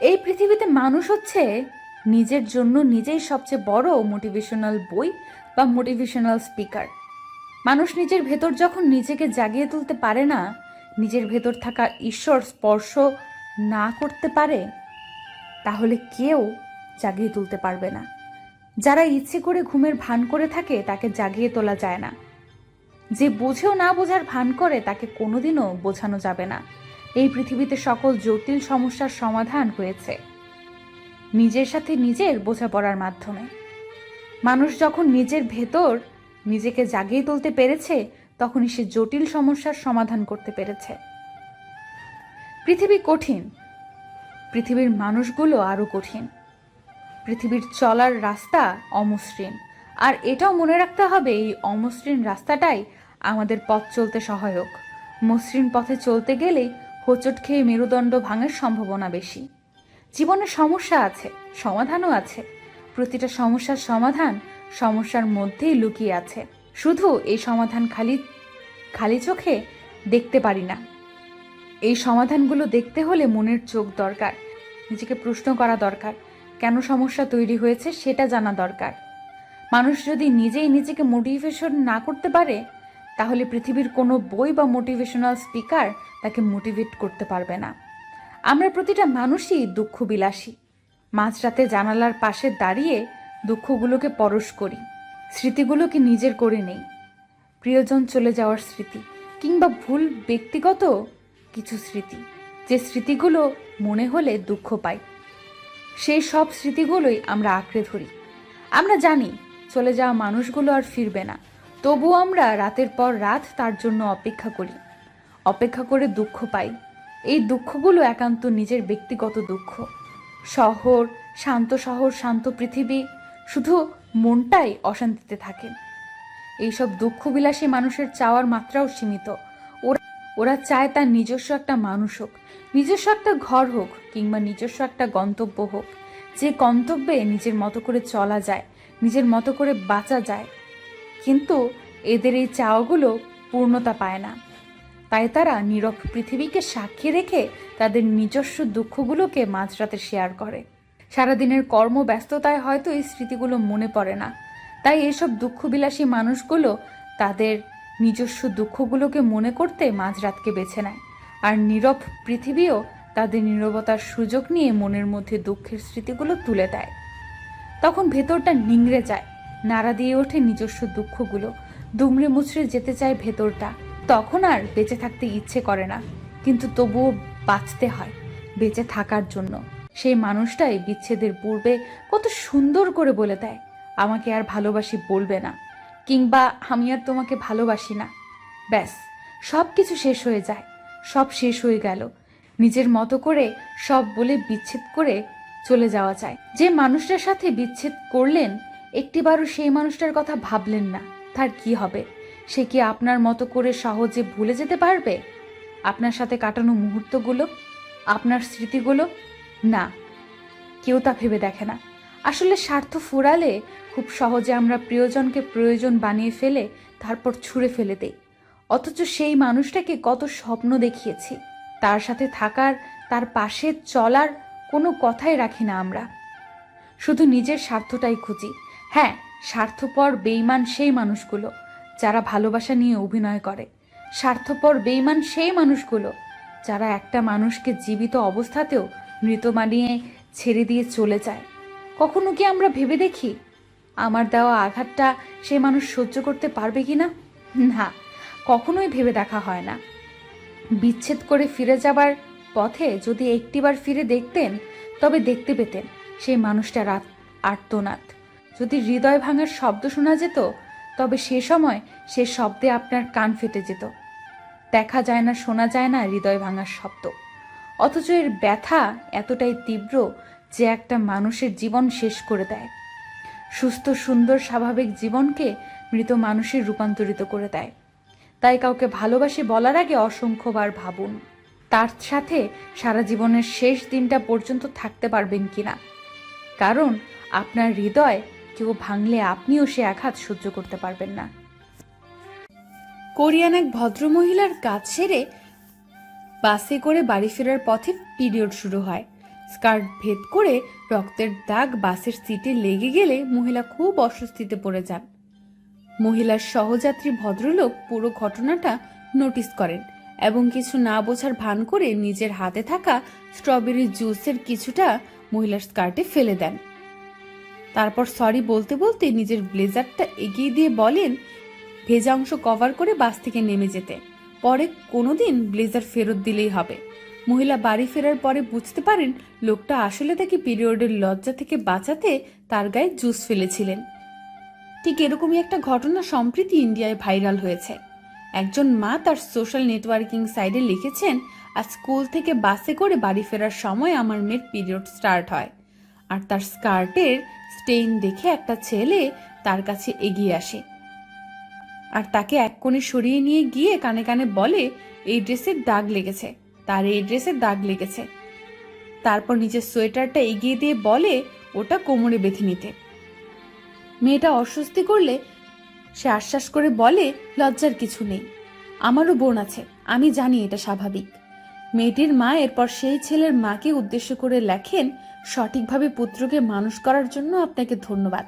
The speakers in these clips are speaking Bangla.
এই পৃথিবীতে মানুষ হচ্ছে নিজের জন্য নিজেই সবচেয়ে বড় মোটিভেশনাল বই বা মোটিভেশনাল স্পিকার মানুষ নিজের ভেতর যখন নিজেকে জাগিয়ে তুলতে পারে না, নিজের ভেতর থাকা ঈশ্বর স্পর্শ না করতে পারে, তাহলে কেউ জাগিয়ে তুলতে পারবে না। যারা ইচ্ছে করে ঘুমের ভান করে থাকে, তাকে জাগিয়ে তোলা যায় না। যে বুঝেও না বোঝার ভান করে, তাকে কোনোদিনও বোঝানো যাবে না। এই পৃথিবীতে সকল জটিল সমস্যার সমাধান হয়েছে। নিজের সাথে নিজের বোঝাপড়ার মাধ্যমে। মানুষ যখন নিজের ভেতর নিজেকে জাগিয়ে তুলতে পেরেছে, তখনই সে জটিল সমস্যার সমাধান করতে পেরেছে। পৃথিবী কঠিন। পৃথিবীর মানুষগুলো আরও কঠিন। পৃথিবীর চলার রাস্তা অমসৃণ। আর এটাও মনে রাখতে হবে, এই অমসৃণ রাস্তাটাই আমাদের পথ চলতে সহায়ক। মসৃণ পথে চলতে গেলে হোঁচট খেয়ে মেরুদণ্ড ভাঙার সম্ভাবনা বেশি। জীবনে সমস্যা আছে, সমাধানও আছে। প্রতিটা সমস্যার সমাধান সমস্যার মধ্যেই লুকিয়ে আছে। শুধু এই সমাধান খালি খালি চোখে দেখতে পারি না। এই সমাধানগুলো দেখতে হলে মনের চোখ দরকার, নিজেকে প্রশ্ন করা দরকার, কেন সমস্যা তৈরি হয়েছে সেটা জানা দরকার। মানুষ যদি নিজেই নিজেকে মোটিভেশন না করতে পারে, তাহলে পৃথিবীর কোনো বই বা মোটিভেশনাল স্পিকার তাকে মোটিভেট করতে পারবে না। আমরা প্রতিটা মানুষই দুঃখ বিলাসী মাঝরাতে জানালার পাশে দাঁড়িয়ে দুঃখগুলোকে পরশ করি, স্মৃতিগুলোকে নিজের করে নেই। প্রিয়জন চলে যাওয়ার স্মৃতি, কিংবা ভুল ব্যক্তিগত কিছু স্মৃতি, যে স্মৃতিগুলো মনে হলে দুঃখ পাই। সেই সব স্মৃতিগুলোই আমরা আঁকড়ে ধরি। আমরা জানি, চলে যাওয়া মানুষগুলো আর ফিরবে না। তবুও আমরা রাতের পর রাত তার জন্য অপেক্ষা করি। অপেক্ষা করে দুঃখ পাই। এই দুঃখগুলো একান্ত নিজের ব্যক্তিগত দুঃখ। শহর, শান্ত শহর, শান্ত পৃথিবী, শুধু মনটাই অশান্তিতে থাকে। এইসব দুঃখবিলাসী মানুষের চাওয়ার মাত্রাও সীমিত। ওরা ওরা চায় তার নিজস্ব একটা মানুষ হোক, নিজস্ব একটা ঘর হোক, কিংবা নিজস্ব একটা গন্তব্য হোক। যে গন্তব্যে নিজের মতো করে চলা যায়, নিজের মতো করে বাঁচা যায়। কিন্তু এদের এই চাওয়াগুলো পূর্ণতা পায় না। তাই তারা নীরব পৃথিবীকে সাক্ষী রেখে তাদের নিজস্ব দুঃখগুলোকে মাঝরাতে শেয়ার করে। সারাদিনের কর্মব্যস্ততায় হয়তো এই স্মৃতিগুলো মনে পড়ে না। তাই এসব দুঃখবিলাসী মানুষগুলো তাদের নিজস্ব দুঃখগুলোকে মনে করতে মাঝরাতকে বেছে নেয়। আর নীরব পৃথিবীও তাদের নীরবতার সুযোগ নিয়ে মনের মধ্যে দুঃখের স্মৃতিগুলো তুলে দেয়। তখন ভেতরটা নিংড়ে যায়, নাড়া দিয়ে ওঠে নিজস্ব দুঃখগুলো। দুমড়ে মুচড়ে যেতে চায় ভেতরটা। তখন আর বেঁচে থাকতে ইচ্ছে করে না। কিন্তু তবুও বাঁচতে হয়, বেঁচে থাকার জন্য। সেই মানুষটাই বিচ্ছেদের পূর্বে কত সুন্দর করে বলে দেয়, আমাকে আর ভালোবাসি বলবে না, কিংবা আমি আর তোমাকে ভালোবাসি না। ব্যাস সব কিছু শেষ হয়ে যায়, সব শেষ হয়ে গেল। নিজের মতো করে সব বলে বিচ্ছেদ করে চলে যাওয়া যায়। যে মানুষটার সাথে বিচ্ছেদ করলেন, একটিবারও সেই মানুষটার কথা ভাবলেন না, তার কি হবে? সে কি আপনার মতো করে সহজে ভুলে যেতে পারবে? আপনার সাথে কাটানো মুহূর্তগুলো? আপনার স্মৃতিগুলো? না, কেউ তা ভেবে দেখে না। আসলে স্বার্থ ফুরালে খুব সহজে আমরা প্রিয়জনকে প্রয়োজন বানিয়ে ফেলে তারপর ছুঁড়ে ফেলে দেই। অথচ সেই মানুষটাকে কত স্বপ্ন দেখিয়েছি। তার সাথে থাকার, তার পাশে চলার কোনো কথাই রাখি না আমরা। শুধু নিজের স্বার্থটাই খুঁজি। হ্যাঁ স্বার্থপর বেইমান সেই মানুষগুলো। যারা ভালোবাসা নিয়ে অভিনয় করে। স্বার্থপর বেইমান সেই মানুষগুলো যারা একটা মানুষকে জীবিত অবস্থাতেও মৃত মানিয়ে ছেড়ে দিয়ে চলে যায়। কখনো কি আমরা ভেবে দেখি, আমার দেওয়া আঘাতটা সে মানুষ সহ্য করতে পারবে কি না? না, কখনোই ভেবে দেখা হয় না। বিচ্ছেদ করে ফিরে যাবার পথে যদি একটিবার ফিরে দেখতেন, তবে দেখতে পেতেন সেই মানুষটা রাত আর্তনাদ। যদি হৃদয় ভাঙার শব্দ শোনা যেত তবে সে সময় সে শব্দে আপনার কান ফেটে যেত। দেখা যায় না, শোনা যায় না হৃদয় ভাঙার শব্দ। অথচ এর ব্যথা এতটাই তীব্র যে একটা মানুষের জীবন শেষ করে দেয়। সুস্থ, সুন্দর, স্বাভাবিক জীবনকে মৃত মানুষের রূপান্তরিত করে দেয়। তাই কাউকে ভালোবাসি বলার আগে অসংখ্যবার ভাবুন, তার সাথে সারা জীবনের শেষ দিনটা পর্যন্ত থাকতে পারবেন কিনা। কারণ আপনার হৃদয় কেউ ভাঙলে আপনিও সে আঘাত সহ্য করতে পারবেন না। কোরিয়ান এক ভদ্রমহিলার কাজ সেরে বাসে করে বাড়ি ফেরার পথে পিরিয়ড শুরু হয়। স্কার্ট ভেদ করে রক্তের দাগ বাসের সিটে লেগে গেলে মহিলা খুব অস্বস্তিতে পড়ে যান। মহিলার সহযাত্রী ভদ্রলোক পুরো ঘটনাটা নোটিস করেন এবং কিছু না বোঝার ভান করে নিজের হাতে থাকা স্ট্রবেরি জুসের কিছুটা মহিলার স্কার্টে ফেলে দেন। তারপর সরি বলতে বলতে নিজের ব্লেজারটা এগিয়ে দিয়ে বলেন, ভেজা অংশ কভার করে বাস থেকে নেমে যেতে। পরে কোনোদিন ব্লেজার ফেরত দিলেই হবে। মহিলা বাড়ি ফেরার পরে বুঝতে পারেন লোকটা আসলে তাকে পিরিয়ডের লজ্জা থেকে বাঁচাতে তার গায়ে জুস ফেলেছিলেন। ঠিক এরকমই একটা ঘটনা সম্প্রতি ইন্ডিয়ায় ভাইরাল হয়েছে। একজন মা তার সোশ্যাল নেটওয়ার্কিং সাইটে লিখেছেন আর স্কুল থেকে বাসে করে বাড়ি ফেরার সময় আমার মেয়ের পিরিয়ড স্টার্ট হয়। আর তার স্কার্টের স্টেইন দেখে একটা ছেলে তার কাছে এগিয়ে আসে। আর তাকে এক কোণে সরিয়ে নিয়ে গিয়ে কানে কানে বলে, এই ড্রেসের দাগ লেগেছে। তার এই ড্রেসের দাগ লেগেছে। তারপর নিজের সোয়েটারটা এগিয়ে দিয়ে বলে, ওটা কোমরে বেঁধে নিতে। মেয়েটা অস্বস্তি করলে, সে আশ্বাস করে বলে, লজ্জার কিছু নেই। আমারও বোন আছে। আমি জানি এটা স্বাভাবিক। মেয়েটির মা এরপর সেই ছেলের মাকে উদ্দেশ্য করে লেখেন, সঠিকভাবে পুত্রকে মানুষ করার জন্য আপনাকে ধন্যবাদ।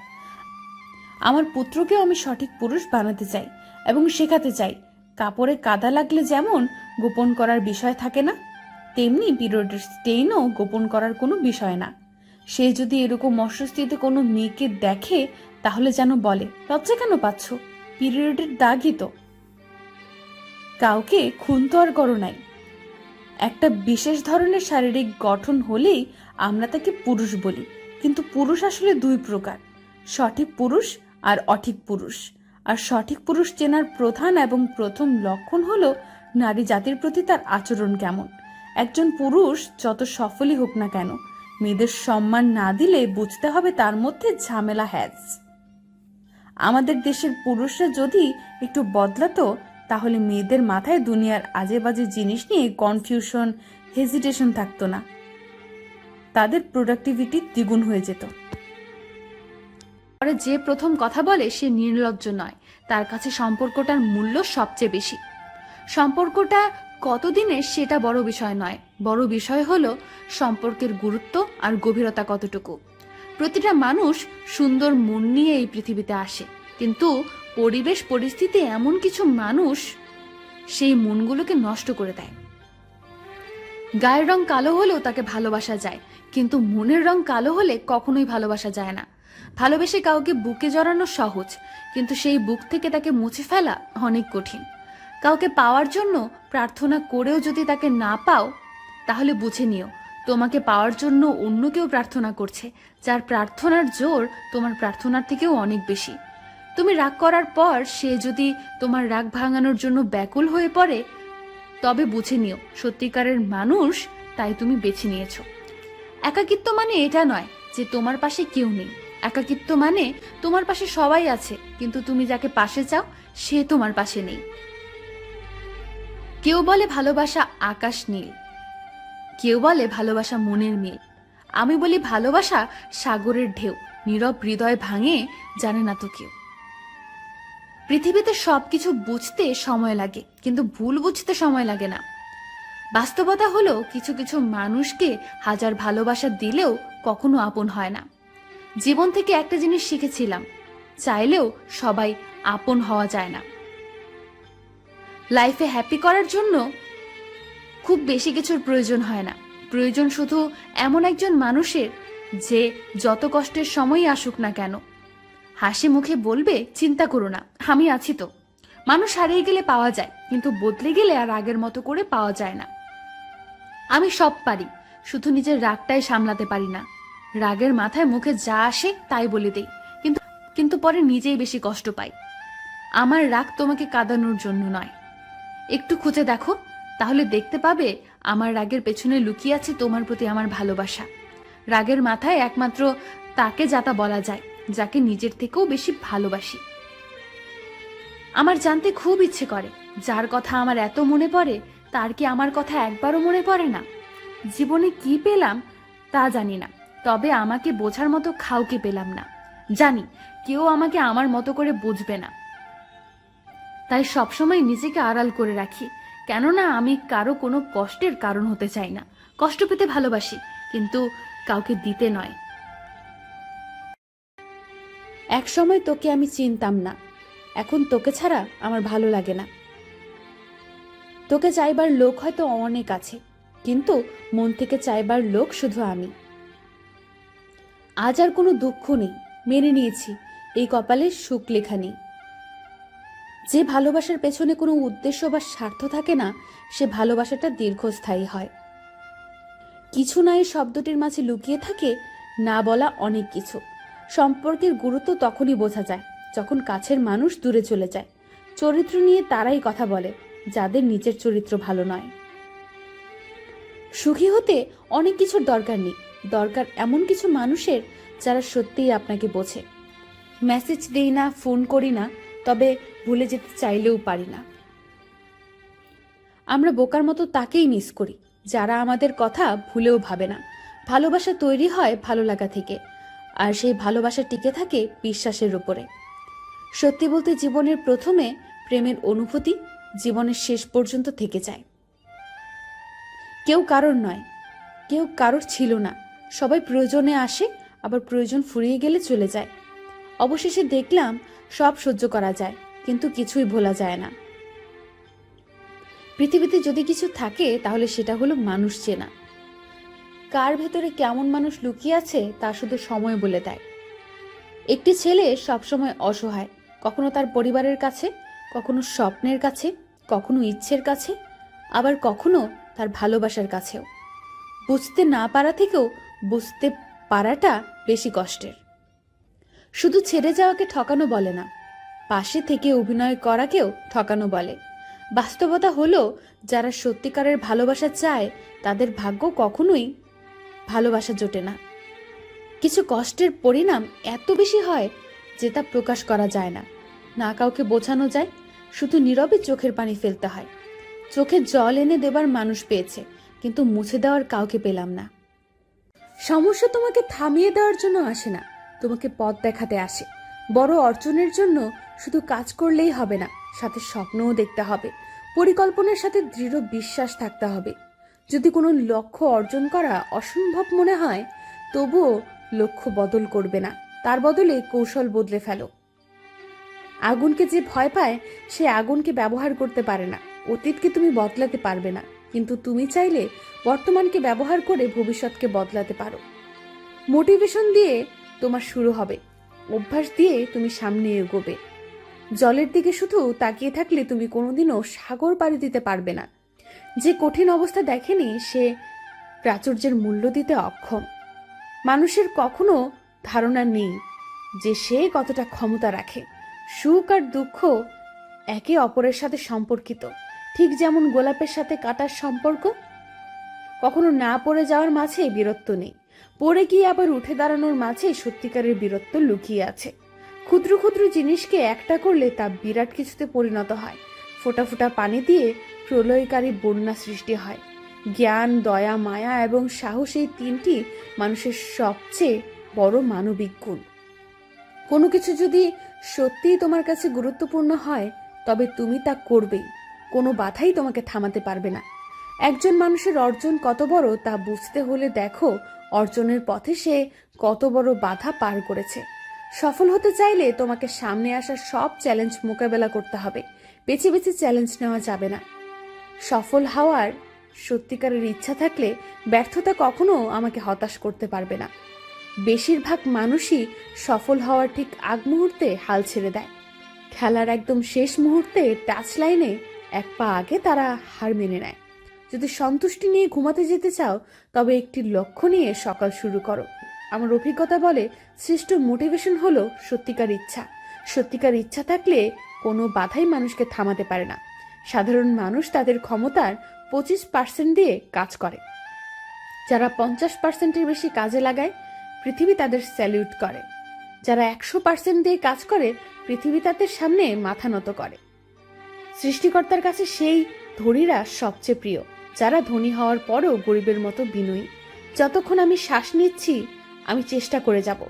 আমার পুত্রকেও আমি সঠিক পুরুষ বানাতে চাই এবং শেখাতে চাই। কাপড়ে কাদা লাগলে যেমন গোপন করার বিষয় থাকে না, তেমনি পিরিয়ডের স্টেইনও গোপন করার কোনো বিষয় না। সে যদি এরকম অস্বস্তিতে কোনো মেয়েকে দেখে, তাহলে যেন বলে, লজ্জা কেন পাচ্ছ? পিরিয়ডের দাগই তো। কাউকে খুন তো আর করো নাই। একটা বিশেষ ধরনের শারীরিক গঠন হলেই আমরা তাকে পুরুষ বলি। কিন্তু পুরুষ আসলে দুই প্রকার, সঠিক পুরুষ আর অঠিক পুরুষ। আর সঠিক পুরুষ চেনার প্রধান এবং প্রথম লক্ষণ হলো নারী জাতির প্রতি তার আচরণ কেমন। একজন পুরুষ যত সফলই হোক না কেন, মেয়েদের সম্মান না দিলে বুঝতে হবে তার মধ্যে ঝামেলা হ্যাজ। আমাদের দেশের পুরুষরা যদি একটু বদলাতো তাহলে মেয়েদের মাথায় দুনিয়ার আজে বাজে জিনিস নিয়ে কনফিউশন হেজিটেশন থাকতো না। তাদের প্রোডাক্টিভিটি দ্বিগুণ হয়ে যেত। পরে যে প্রথম কথা বলে, সে নির্লজ্জ নয়। তার কাছে সম্পর্কটার মূল্য সবচেয়ে বেশি। সম্পর্কটা কতদিনের সেটা বড় বিষয় নয়। বড় বিষয় হলো সম্পর্কের গুরুত্ব আর গভীরতা কতটুকু। প্রতিটা মানুষ সুন্দর মন নিয়ে এই পৃথিবীতে আসে। কিন্তু পরিবেশ, পরিস্থিতি এমন কিছু মানুষ সেই মনগুলোকে নষ্ট করে দেয়। গায়ের রং কালো হলেও তাকে ভালোবাসা যায়, কিন্তু মনের রং কালো হলে কখনোই ভালোবাসা যায় না। ভালোবেসে কাউকে বুকে জড়ানো সহজ, কিন্তু সেই বুক থেকে তাকে মুছে ফেলা অনেক কঠিন। কাউকে পাওয়ার জন্য প্রার্থনা করেও যদি তাকে না পাও, তাহলে বুঝে নিও, তোমাকে পাওয়ার জন্য অন্য কেউ প্রার্থনা করছে, যার প্রার্থনার জোর তোমার প্রার্থনার থেকেও অনেক বেশি। তুমি রাগ করার পর সে যদি তোমার রাগ ভাঙানোর জন্য ব্যাকুল হয়ে পড়ে, তবে বুঝে নিও, সত্যিকারের মানুষ তাই তুমি বেছে নিয়েছো। একাকিত্ব মানে এটা নয় যে তোমার পাশে কেউ নেই। একাকিত্ব মানে তোমার পাশে সবাই আছে, কিন্তু তুমি যাকে পাশে চাও, সে তোমার পাশে নেই। কেউ বলে ভালোবাসা আকাশ নীল, কেউ বলে ভালোবাসা মনের মিল। আমি বলি ভালোবাসা সাগরের ঢেউ, নীরব হৃদয় ভাঙে, জানে না তো কেউ। পৃথিবীতে সবকিছু বুঝতে সময় লাগে, কিন্তু ভুল বুঝতে সময় লাগে না। বাস্তবতা হলো, কিছু কিছু মানুষকে হাজার ভালোবাসা দিলেও কখনো আপন হয় না। জীবন থেকে একটা জিনিস শিখেছিলাম, চাইলেও সবাই আপন হওয়া যায় না। লাইফে হ্যাপি করার জন্য খুব বেশি কিছুর প্রয়োজন হয় না। প্রয়োজন শুধু এমন একজন মানুষের যে যত কষ্টের সময়ই আসুক না কেন হাসি মুখে বলবে, চিন্তা করো না, আমি আছি তো। মানুষ হারিয়ে গেলে পাওয়া যায়, কিন্তু বদলে গেলে আর আগের মতো করে পাওয়া যায় না। আমি সব পারি, শুধু নিজের রাগটাই সামলাতে পারি না। রাগের মাথায় মুখে যা আসে তাই বলে দেই, কিন্তু কিন্তু পরে নিজেই বেশি কষ্ট পাই। আমার রাগ তোমাকে কাঁদানোর জন্য নয়। একটু খুঁজে দেখো, তাহলে দেখতে পাবে আমার রাগের পেছনে লুকিয়ে আছে তোমার প্রতি আমার ভালোবাসা। রাগের মাথায় একমাত্র তাকে যাতা বলা যায়। যাকে নিজের থেকেও বেশি ভালোবাসি। আমার জানতে খুব ইচ্ছে করে, যার কথা আমার এত মনে পড়ে, তার কি আমার কথা একবারও মনে পড়ে না? জীবনে কি পেলাম, তা জানি না, তবে আমাকে বোঝার মতো খাউকে পেলাম না। জানি, কেউ আমাকে আমার মতো করে বুঝবে না। তাই সবসময় নিজেকে আড়াল করে রাখি, কেননা আমি কারও কোনো কষ্টের কারণ হতে চাই না। কষ্ট পেতে ভালোবাসি, কিন্তু কাউকে দিতে নয়। এক সময় তোকে আমি চিনতাম না। এখন তোকে ছাড়া আমার ভালো লাগে না। তোকে চাইবার লোক হয়তো অনেক আছে, কিন্তু মন থেকে চাইবার লোক শুধু আমি। আজ আর কোনো দুঃখ নেই, মেনে নিয়েছি, এই কপালে সুখ লেখা নেই। যে ভালোবাসার পেছনে কোনো উদ্দেশ্য বা স্বার্থ থাকে না, সে ভালোবাসাটা দীর্ঘস্থায়ী হয়। কিছু না এই শব্দটির মাঝে লুকিয়ে থাকে, না বলা অনেক কিছু। সম্পর্কের গুরুত্ব তখনই বোঝা যায় যখন কাছের মানুষ দূরে চলে যায়। চরিত্র নিয়ে তারাই কথা বলে, যাদের নিজের চরিত্র ভালো নয়। সুখী হতে অনেক কিছুর দরকার নেই। দরকার এমন কিছু মানুষের যারা সত্যিই আপনাকে বোঝে। মেসেজ দেই না, ফোন করি না, তবে ভুলে যেতে চাইলেও পারি না। আমরা বোকার মতো তাকেই মিস করি, যারা আমাদের কথা ভুলেও ভাবে না। ভালোবাসা তৈরি হয় ভালো লাগা থেকে। আর সেই ভালোবাসা টিকে থাকে বিশ্বাসের উপরে। সত্যি বলতে জীবনের প্রথমে প্রেমের অনুভূতি জীবনের শেষ পর্যন্ত থেকে যায়। কেউ কারোর নয়, কেউ কারোর ছিল না। সবাই প্রয়োজনে আসে, আবার প্রয়োজন ফুরিয়ে গেলে চলে যায়। অবশেষে দেখলাম সব সহ্য করা যায়, কিন্তু কিছুই ভোলা যায় না। পৃথিবীতে যদি কিছু থাকে, তাহলে সেটা হলো মানুষ চেনা। কার ভেতরে কেমন মানুষ লুকিয়ে আছে, তা শুধু সময় বলে দেয়। একটি ছেলে সবসময় অসহায়, কখনো তার পরিবারের কাছে, কখনো স্বপ্নের কাছে, কখনো ইচ্ছের কাছে, আবার কখনো তার ভালোবাসার কাছেও। বুঝতে না পারা থেকেও বুঝতে পারাটা বেশি কষ্টের। শুধু ছেড়ে যাওয়াকে ঠকানো বলে না, পাশে থেকে অভিনয় করাকেও ঠকানো বলে। বাস্তবতা হলো, যারা সত্যিকারের ভালোবাসা চায়, তাদের ভাগ্য কখনোই ভালোবাসা জোটে না। কিছু কষ্টের পরিণাম এত বেশি হয় যে তা প্রকাশ করা যায় না। না কাউকে বোঝানো যায়, শুধু নীরবে চোখের পানি ফেলতে হয়। চোখে জল এনে দেবার মানুষ পেয়েছে, কিন্তু মুছে দেওয়ার কাউকে পেলাম না। সমস্যা তোমাকে থামিয়ে দেওয়ার জন্য আসে না, তোমাকে পথ দেখাতে আসে। বড় অর্জনের জন্য শুধু কাজ করলেই হবে না, সাথে স্বপ্নও দেখতে হবে। পরিকল্পনার সাথে দৃঢ় বিশ্বাস থাকতে হবে। যদি কোনো লক্ষ্য অর্জন করা অসম্ভব মনে হয়, তবুও লক্ষ্য বদল করবে না। তার বদলে কৌশল বদলে ফেলো। আগুনকে যে ভয় পায়, সে আগুনকে ব্যবহার করতে পারে না। অতীতকে তুমি বদলাতে পারবে না। কিন্তু তুমি চাইলে বর্তমানকে ব্যবহার করে ভবিষ্যৎকে বদলাতে পারো। মোটিভেশন দিয়ে তোমার শুরু হবে। অভ্যাস দিয়ে তুমি সামনে এগোবে। জলের দিকে শুধু তাকিয়ে থাকলে তুমি কোনোদিনও সাগর পাড়ি দিতে পারবে না। যে কঠিন অবস্থা দেখেনি, সে প্রাচুর্যের মূল্য দিতে অক্ষম। মানুষের কখনো ধারণা নেই যে সে কতটা ক্ষমতা রাখে। সুখ আর দুঃখ একে অপরের সাথে সম্পর্কিত। ঠিক যেমন গোলাপের সাথে কাটার সম্পর্ক, কখনো না পড়ে যাওয়ার মাঝে বীরত্ব নেই। পড়ে গিয়ে আবার উঠে দাঁড়ানোর মাঝে সত্যিকারের বীরত্ব লুকিয়ে আছে। ক্ষুদ্র ক্ষুদ্র জিনিসকে একটা করলে তা বিরাট কিছুতে পরিণত হয়। ফোটা ফোটা পানি দিয়ে প্রলয়কারী বন্যা সৃষ্টি হয়। জ্ঞান, দয়া, মায়া এবং সাহস এই তিনটি মানুষের সবচেয়ে বড় মানবিক গুণ। কোনো কিছু যদি সত্যিই তোমার কাছে গুরুত্বপূর্ণ হয়, তবে তুমি তা করবেই। কোনো বাধাই তোমাকে থামাতে পারবে না। একজন মানুষের অর্জন কত বড়, তা বুঝতে হলে দেখো, অর্জনের পথে সে কত বড় বাধা পার করেছে। সফল হতে চাইলে তোমাকে সামনে আসা সব চ্যালেঞ্জ মোকাবেলা করতে হবে। বেছে বেছে চ্যালেঞ্জ নেওয়া যাবে না। সফল হওয়ার সত্যিকারের ইচ্ছা থাকলে ব্যর্থতা কখনো আমাকে হতাশ করতে পারবে না। বেশিরভাগ মানুষই সফল হওয়ার ঠিক আগ মুহূর্তে হাল ছেড়ে দেয়। খেলার একদম শেষ মুহূর্তে টাচ লাইনে এক পা আগে তারা হার মেনে নেয়। যদি সন্তুষ্টি নিয়ে ঘুমাতে যেতে চাও, তবে একটি লক্ষ্য নিয়ে সকাল শুরু করো। আমার অভিজ্ঞতা বলে, শ্রেষ্ঠ মোটিভেশন হলো সত্যিকার ইচ্ছা। সত্যিকার ইচ্ছা থাকলে কোনো বাধাই মানুষকে থামাতে পারে না। সাধারণ মানুষ তাদের ক্ষমতার পঁচিশ পার্সেন্ট দিয়ে কাজ করে। যারা পঞ্চাশ পার্সেন্টের বেশি কাজে লাগায়, পৃথিবী তাদের স্যালিউট করে। যারা একশো পার্সেন্ট দিয়ে কাজ করে, পৃথিবী তাদের সামনে মাথা নত করে। সৃষ্টিকর্তার কাছে সেই ধনীরা সবচেয়ে প্রিয়, যারা ধনী হওয়ার পরও গরিবের মতো বিনয়ী। যতক্ষণ আমি শ্বাস নিচ্ছি, আমি চেষ্টা করে যাব।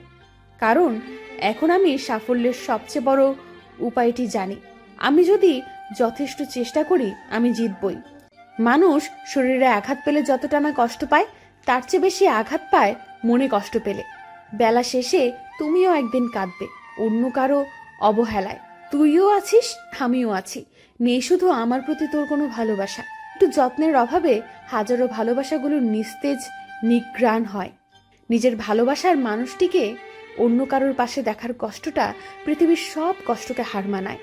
কারণ এখন আমি সাফল্যের সবচেয়ে বড় উপায়টি জানি। আমি যদি যথেষ্ট চেষ্টা করি আমি জিতবই। মানুষ শরীরে আঘাত পেলে যতটা না কষ্ট পায়, তার চেয়ে বেশি আঘাত পায় মনে কষ্ট পেলে। বেলা শেষে তুমিও একদিন কাঁদবে, অন্য কারও অবহেলায়। তুইও আছিস, আমিও আছি। নেই শুধু আমার প্রতি তোর কোনো ভালোবাসা। একটু যত্নের অভাবে হাজারো ভালোবাসাগুলো নিস্তেজ, নিগ্রাণ হয়। নিজের ভালোবাসার মানুষটিকে অন্য কারোর পাশে দেখার কষ্টটা পৃথিবীর সব কষ্টকে হার মানায়।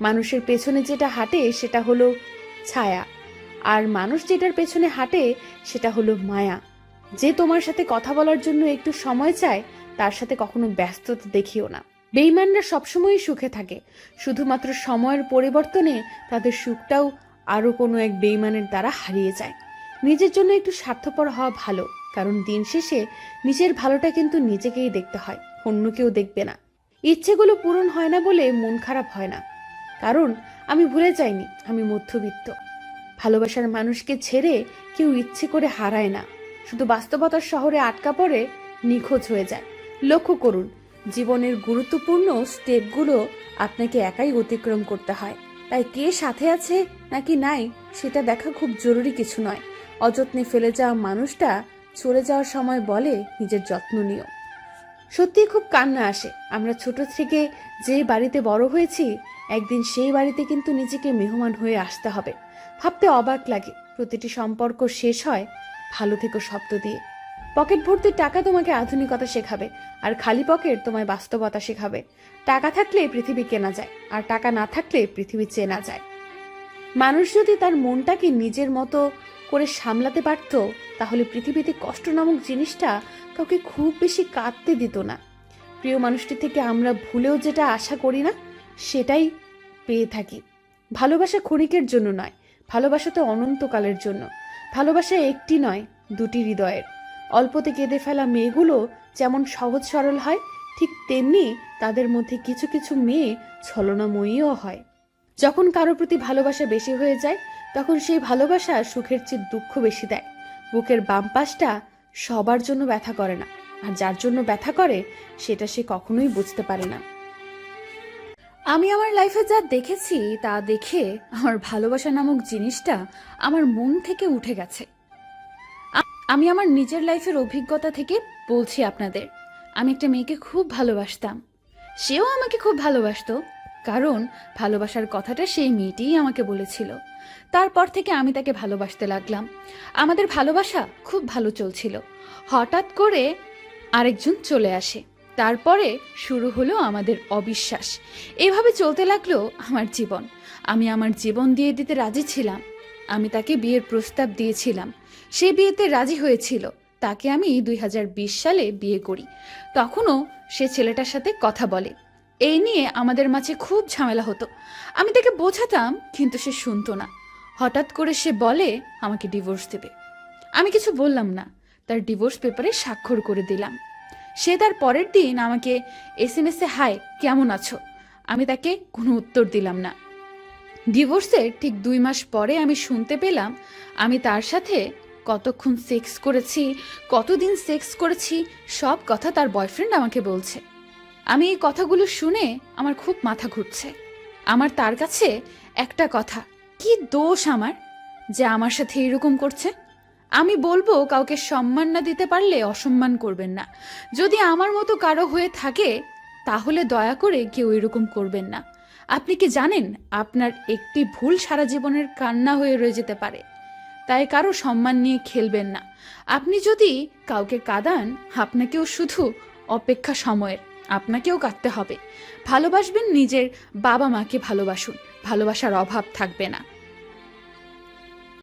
মানুষের পেছনে যেটা হাঁটে সেটা হলো ছায়া। আর মানুষ যেটার পেছনে হাঁটে সেটা হলো মায়া। যে তোমার সাথে কথা বলার জন্য একটু সময় চায়, তার সাথে কখনো ব্যস্ততা দেখিও না। বেইমানরা সবসময়ই সুখে থাকে। শুধুমাত্র সময়ের পরিবর্তনে তাদের সুখটাও আরও কোনো এক বেইমানের দ্বারা হারিয়ে যায়। নিজের জন্য একটু স্বার্থপর হওয়া ভালো, কারণ দিন শেষে নিজের ভালোটা কিন্তু নিজেকেই দেখতে হয় অন্য কেউ দেখবে না। ইচ্ছেগুলো পূরণ হয় না বলে মন খারাপ হয় না। কারণ আমি ভুলে যাইনি, আমি মধ্যবিত্ত। ভালোবাসার মানুষকে ছেড়ে কেউ ইচ্ছে করে হারায় না। শুধু বাস্তবতার শহরে আটকা পড়ে নিখোঁজ হয়ে যায়। লক্ষ্য করুন, জীবনের গুরুত্বপূর্ণ স্টেপগুলো আপনাকে একাই অতিক্রম করতে হয়। তাই কে সাথে আছে নাকি নাই, সেটা দেখা খুব জরুরি কিছু নয়। অযত্নে ফেলে যাওয়া মানুষটা চলে যাওয়ার সময় বলে নিজের যত্ন নিও। সত্যি খুব কান্না আসে। আমরা ছোট থেকে যে বাড়িতে বড় হয়েছি, একদিন সেই বাড়িতে কিন্তু নিজেকে মেহমান হয়ে আসতে হবে। ভাবতে অবাক লাগে, প্রতিটি সম্পর্ক শেষ হয় ভালো থেকো শব্দ দিয়ে। পকেট ভর্তি টাকা তোমাকে আধুনিকতা শেখাবে, আর খালি পকেট তোমায় বাস্তবতা শেখাবে। টাকা থাকলে পৃথিবী কেনা যায়, আর টাকা না থাকলে পৃথিবী চেনা যায়। মানুষ যদি তার মনটাকে নিজের মতো করে সামলাতে পারত, তাহলে পৃথিবীতে কষ্ট নামক জিনিসটা কাউকে খুব বেশি কাঁদতে দিত না। প্রিয় মানুষটি থেকে আমরা ভুলেও যেটা আশা করি না, সেটাই পেয়ে থাকি। ভালোবাসা ক্ষণিকের জন্য নয়, ভালোবাসা তো অনন্তকালের জন্য। ভালোবাসা একটি নয়, দুটি হৃদয়ের। অল্পতে কেঁদে ফেলা মেয়েগুলো যেমন সহজ সরল হয়, ঠিক তেমনি তাদের মধ্যে কিছু কিছু মেয়ে ছলনাময়ীও হয়। যখন কারও প্রতি ভালোবাসা বেশি হয়ে যায়, তখন সেই ভালোবাসা সুখের চেয়ে দুঃখ বেশি দেয়। বুকের বাম পাশটা সবার জন্য ব্যথা করে না। আর যার জন্য ব্যথা করে, সেটা সে কখনোই বুঝতে পারে না। আমি আমার লাইফে যা দেখেছি, তা দেখে আমার ভালোবাসা নামক জিনিসটা আমার মন থেকে উঠে গেছে। আমি আমার নিজের লাইফের অভিজ্ঞতা থেকে বলছি আপনাদের। আমি একটা মেয়েকে খুব ভালোবাসতাম। সেও আমাকে খুব ভালোবাসতো। কারণ ভালোবাসার কথাটা সেই মেয়েটিই আমাকে বলেছিল। তারপর থেকে আমি তাকে ভালোবাসতে লাগলাম। আমাদের ভালোবাসা খুব ভালো চলছিল। হঠাৎ করে আরেকজন চলে আসে। তারপরে শুরু হলো আমাদের অবিশ্বাস। এভাবে চলতে লাগল আমার জীবন। আমি আমার জীবন দিয়ে দিতে রাজি ছিলাম। আমি তাকে বিয়ের প্রস্তাব দিয়েছিলাম। সে বিয়েতে রাজি হয়েছিল। তাকে আমি দুই হাজার বিশ সালে বিয়ে করি। তখনও সে ছেলেটার সাথে কথা বলে। এই নিয়ে আমাদের মাঝে খুব ঝামেলা হতো। আমি তাকে বোঝাতাম, কিন্তু সে শুনতো না। হঠাৎ করে সে বলে, আমাকে ডিভোর্স দেবে। আমি কিছু বললাম না। তার ডিভোর্স পেপারে স্বাক্ষর করে দিলাম। সে তার পরের দিন আমাকে এস এম এসে হাই, কেমন আছো? আমি তাকে কোনো উত্তর দিলাম না। ডিভোর্সের ঠিক দুই মাস পরে আমি শুনতে পেলাম, আমি তার সাথে কতক্ষণ সেক্স করেছি, কতদিন সেক্স করেছি, সব কথা তার বয়ফ্রেন্ড আমাকে বলছে। আমি এই কথাগুলো শুনে আমার খুব মাথা ঘুরছে। আমার তার কাছে একটা কথা। কি দোষ আমার যে আমার সাথে এরকম করছে? আমি বলব কাউকে সম্মান না দিতে পারলে অসম্মান করবেন না। যদি আমার মতো কারও হয়ে থাকে, তাহলে দয়া করে কেউ এরকম করবেন না। আপনি কি জানেন, আপনার একটি ভুল সারা জীবনের কান্না হয়ে রয়ে যেতে পারে। তাই কারও সম্মান নিয়ে খেলবেন না। আপনি যদি কাউকে কাঁদান, আপনাকেও শুধু অপেক্ষা সময়ের। আপনাকেও কাঁদতে হবে। ভালোবাসবেন নিজের বাবা মাকে ভালোবাসুন। ভালোবাসার অভাব থাকবে না।